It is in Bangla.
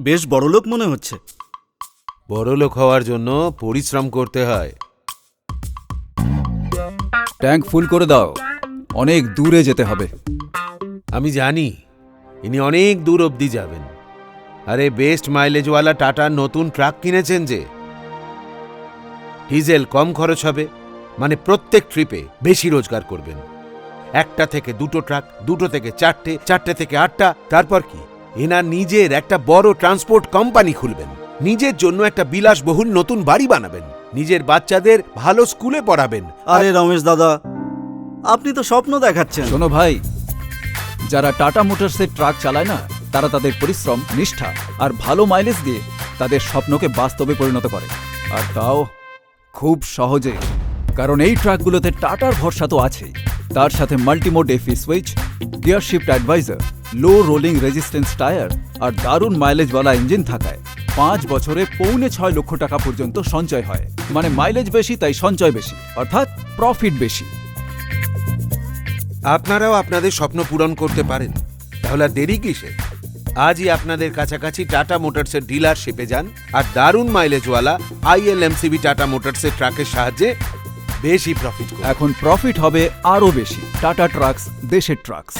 বেশ বড়লোক মনে হচ্ছে। বড়লোক হওয়ার জন্য পরিশ্রম করতে হয়। ট্যাঙ্ক ফুল করে দাও। অনেক দূরে যেতে হবে। আমি জানি ইনি অনেক দূর অবধি যাবেন। আরে বেস্ট মাইলেজওয়ালা টাটার নতুন ট্রাক কিনেছেন যে। ডিজেল কম খরচ হবে মানে প্রত্যেক ট্রিপে বেশি রোজগার করবেন। একটা থেকে দুটো ট্রাক দুটো থেকে চারটে চারটে থেকে আটটা তারপর কি? এনার নিজের একটা বড় ট্রান্সপোর্ট কোম্পানি খুলবেন। নিজের জন্য একটা বিলাসবহুল নতুন বাড়ি বানাবেন। নিজের বাচ্চাদের ভালো স্কুলে পড়াবেন। আরে রমেশ দাদা আপনি তো স্বপ্ন দেখাচ্ছেন। শোনো ভাই যারা টাটা মোটরসের ট্রাক চালায় না তারা তাদের পরিশ্রম নিষ্ঠা আর ভালো মাইলেজ দিয়ে তাদের স্বপ্নকে বাস্তবে পরিণত করে। আর তাও খুব সহজে। কারণ এই ট্রাকগুলোতে টাটার ভরসা তো আছেই। তার সাথে multimode এফি switch gear shift advisor low rolling resistance tyre আর দারুণ মাইলেজওয়ালা ইঞ্জিন থাকায় পাঁচ বছরে পৌনে ছয় লক্ষ টাকা পর্যন্ত সঞ্চয় হয়। মানে মাইলেজ বেশি তাই সঞ্চয় বেশি অর্থাৎ প্রফিট বেশি। আপনারাও আপনাদের স্বপ্ন পূরণ করতে পারেন। তাহলে আর দেরি কিসে? আজই আপনাদের কাছাকাছি টাটা মোটরসের ডিলারশিপে যান আর দারুণ মাইলেজওয়ালা আইএলএমসিবি টাটা মোটরসের ট্রাকের সাহায্যে বেশি প্রফিট এখন প্রফিট হবে আরও বেশি। টাটা ট্রাক্স দেশের ট্রাক্স।